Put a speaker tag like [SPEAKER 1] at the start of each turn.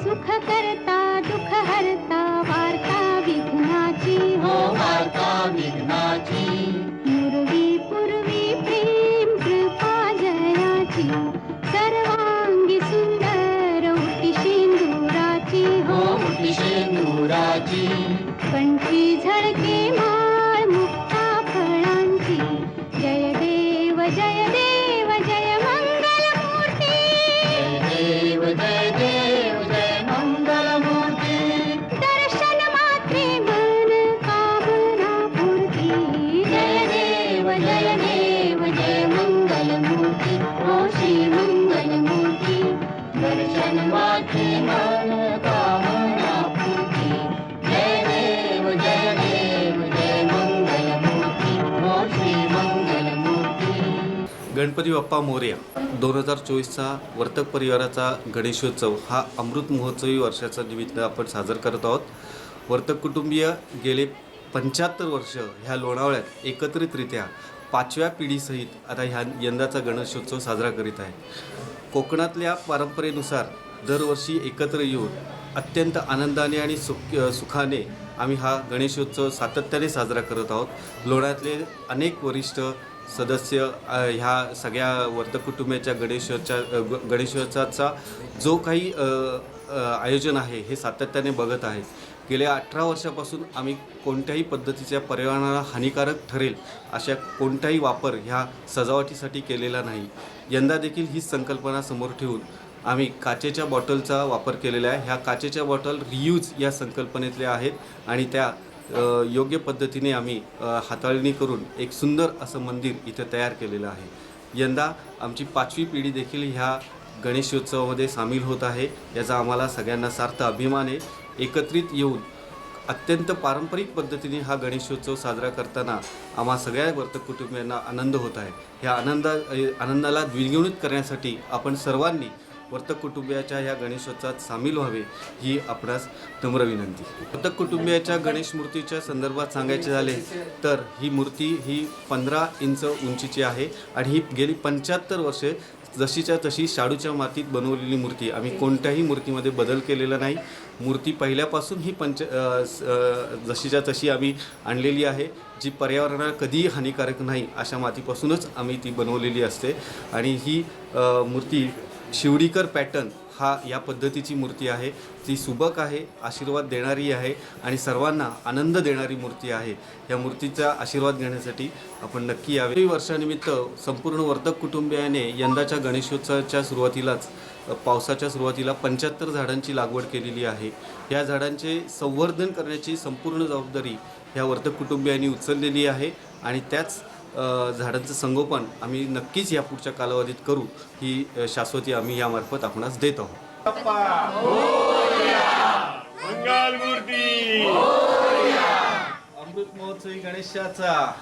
[SPEAKER 1] सुख करता दुःख हरता वार्ता विघ्नाची हो.
[SPEAKER 2] वार्ता विघ्नाची.
[SPEAKER 1] पूर्वी पूर्वी प्रेम कृपा जयाची सर्वांगी सुंदर उटी सिंदुराची
[SPEAKER 2] हो.
[SPEAKER 1] हो
[SPEAKER 2] मुठी शेंदुराची
[SPEAKER 1] कंठी झळके माळ मुक्ता देव जय देव
[SPEAKER 2] मंगलमूर्ती ओ श्री मंगलमूर्ती दर्शन माते मन कामना पूर्ती जय देव जय देव जय मंगलमूर्ती ओ श्री मंगलमूर्ती
[SPEAKER 3] गणपती बाप्पा मोरया दोन हजार चोवीसचा वर्तक परिवाराचा गणेशोत्सव हा अमृत महोत्सवी वर्षाचा निमित्त आपण साजरा करत आहोत. वर्तक कुटुंबीय गेले पंच्याहत्तर वर्ष ह्या लोणावळ्यात एकत्रितरित्या पाचव्या पिढीसहित आता ह्या यंदाचा गणेशोत्सव साजरा करीत आहे. कोकणातल्या परंपरेनुसार दरवर्षी एकत्र येऊन अत्यंत आनंदाने आणि सुख सुखाने आम्ही हा गणेशोत्सव सातत्याने साजरा करत आहोत. लोणातले अनेक वरिष्ठ सदस्य ह्या सगळ्या वर्तकुटुंबियाच्या गणेशोत्सवाच्या ग- गणेशोत्सवाचा जो काही आयोजन आहे हे सातत्याने बघत आहेत. गेल्या अठरा वर्षापासून आम्ही कोणत्याही पद्धतीच्या पर्यावरणाला हानिकारक ठरेल अशा कोणताही वापर ह्या सजावटीसाठी केलेला नाही. यंदा देखील हीच संकल्पना समोर ठेवून आम्ही काचेच्या बॉटलचा वापर केलेला आहे. ह्या काचेच्या बॉटल रियूज या संकल्पनेतल्या आहेत आणि त्या योग्य पद्धतीने आम्ही हाताळणी करून एक सुंदर असं मंदिर इथं तयार केलेलं आहे. यंदा आमची पाचवी पिढी देखील ह्या गणेशोत्सवामध्ये सामील होत आहे. याचा आम्हाला सगळ्यांना सार्थ अभिमान आहे. एकत्रित येऊन अत्यंत पारंपरिक पद्धतीने हा गणेशोत्सव साजरा करताना आम्हा सगळ्या वर्तक कुटुंबियांना आनंद होत आहे. ह्या आनंदा आनंदाला द्विगुणित करण्यासाठी आपण सर्वांनी वर्तक कुटुंबियाच्या ह्या गणेशोत्सवात सामील व्हावे ही आपणास नम्र विनंती. वर्तक कुटुंबियाच्या गणेश मूर्तीच्या संदर्भात सांगायचे झाले तर ही मूर्ती ही पंधरा इंच उंचीची आहे आणि ही गेली पंच्याहत्तर वर्षे जशीच्या तशी शाडूच्या मातीत बनवलेली मूर्ती. आम्ही कोणत्याही मूर्तीमध्ये बदल केलेला नाही. मूर्ती पहिल्यापासून ही पंच स- जशीच्या तशी आम्ही आणलेली आहे जी पर्यावरणाला कधीही हानिकारक नाही अशा मातीपासूनच आम्ही ती बनवलेली असते. आणि ही मूर्ती शिवडीकर पॅटर्न हा या पद्धतीची मूर्ती आहे. ती सुबक आहे आशीर्वाद देणारी आहे आणि सर्वांना आनंद देणारी मूर्ती आहे. या मूर्तीचा आशीर्वाद घेण्यासाठी आपण नक्की यावे. वर्षानिमित्त संपूर्ण वर्तक कुटुंबियाने यंदाच्या गणेशोत्सवाच्या सुरुवातीलाच पावसाच्या सुरुवातीला पंच्याहत्तर झाडांची लागवड केलेली आहे. या झाडांचे संवर्धन करण्याची संपूर्ण जबाबदारी ह्या वर्तक कुटुंबियांनी उचललेली आहे आणि त्याच झाडांचं संगोपन आम्ही नक्कीच या पुढच्या कालावधीत करू ही शाश्वती आम्ही यामार्फत आपणास देत आहोत. अमृत महोत्सवी गणेशाचा.